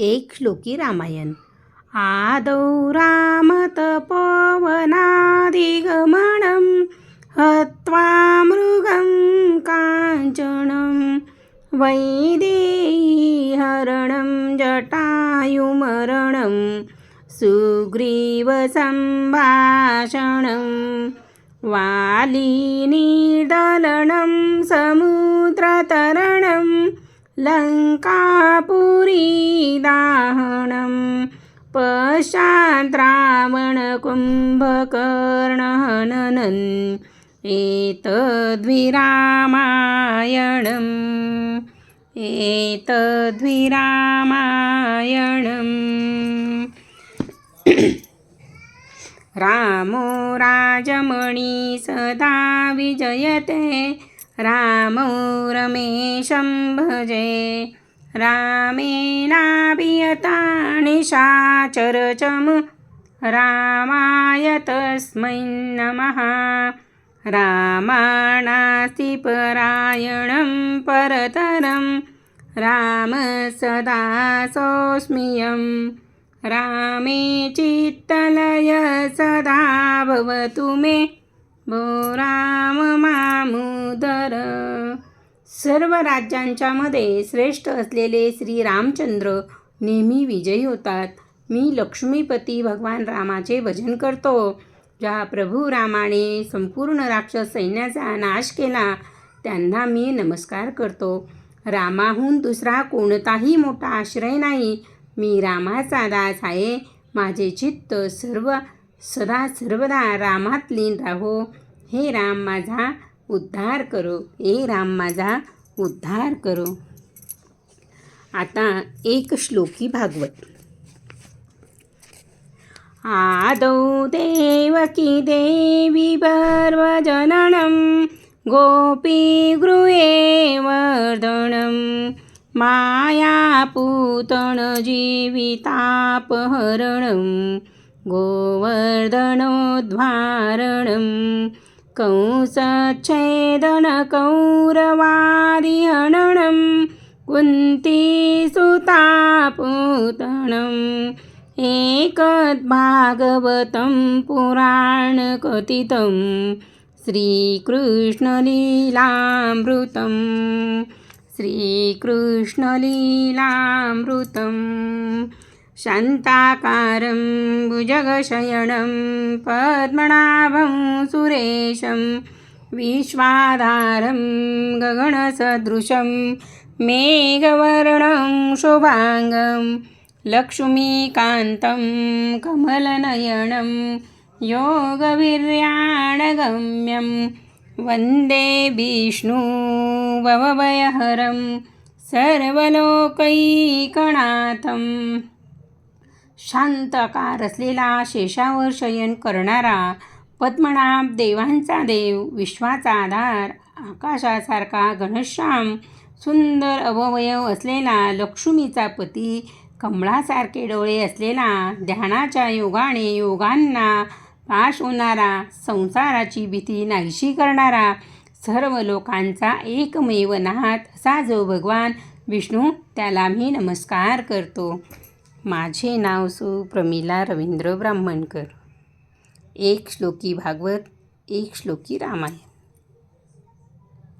एक श्लोकी रामायण. आदौ रामतपोवनादिगमनं हत्वा मृगं काञ्चनं वैदेहरणं जटायुमरणं सुग्रीवसम्भाषणं वालिनीदलनं समुद्रतरणं लङ्कापुरीदाहनं पश्चात् रावणकुम्भकर्णहननन् एतद्विरामायणम् एतद्विरामायणम् रामो राजमणि सदा विजयते रामो रमेशं भजे रामेनाभियतानिशाचरचम रामाय तस्मै नमः। रामाणास्ति परायणं परतरं। राम सदा सोऽस्म्यं रामे चित्तलय सदा भवतु मे। भो सर्व राज्यांच्या मध्ये श्रेष्ठ असलेले श्री रामचंद्र नेहमी विजयी होतात. मी लक्ष्मीपती भगवान रामाचे भजन करतो. ज्या प्रभू रामाने संपूर्ण राक्षस सैन्याचा नाश केला त्यांना मी नमस्कार करतो. रामाहून दुसरा कोणताही मोठा आश्रय नाही. मी रामाचा दास आहे. माझे चित्त सर्व सदा सर्वदा रामात लीन राहो. हे राम माझा उद्धार करो. हे राम माझा उद्धार करो. आता एक श्लोकी भागवत. आदौ देवकी देवी पर्वजननं गोपीगृहे वर्धनं मायापूतनजीवितापहरणं गोवर्धनोद्धारणं कंसच्छेदनकौरवादिहननं कुन्तीसुतापूतनम् एकद्भागवतं पुराणकथितं श्रीकृष्णलीलामृतं श्रीकृष्णलीलामृतम् शान्ताकारं भुजगशयनं पद्मनाभं सुरेशं विश्वाधारं गगनसदृशं मेघवर्णं शुभाङ्गं लक्ष्मीकान्तं कमलनयनं योगवीर्याणगम्यं वन्दे विष्णु भवभयहरं शांत आकार असलेला शेषावर शयन करणारा पद्मनाभ देवांचा देव विश्वाचा आधार आकाशासारखा घनश्याम सुंदर अवयव असलेला लक्ष्मीचा पती कमळासारखे डोळे असलेला ध्यानाच्या योगाने योगांना पाश होणारा संसाराची भीती नाहीशी करणारा सर्व लोकांचा एकमेव नाथ असा जो भगवान विष्णू त्याला मी नमस्कार करतो. माझे नाव सुप्रमिला रवींद्र ब्राह्मणकर. एक श्लोकी भागवत एक श्लोकी रामायण.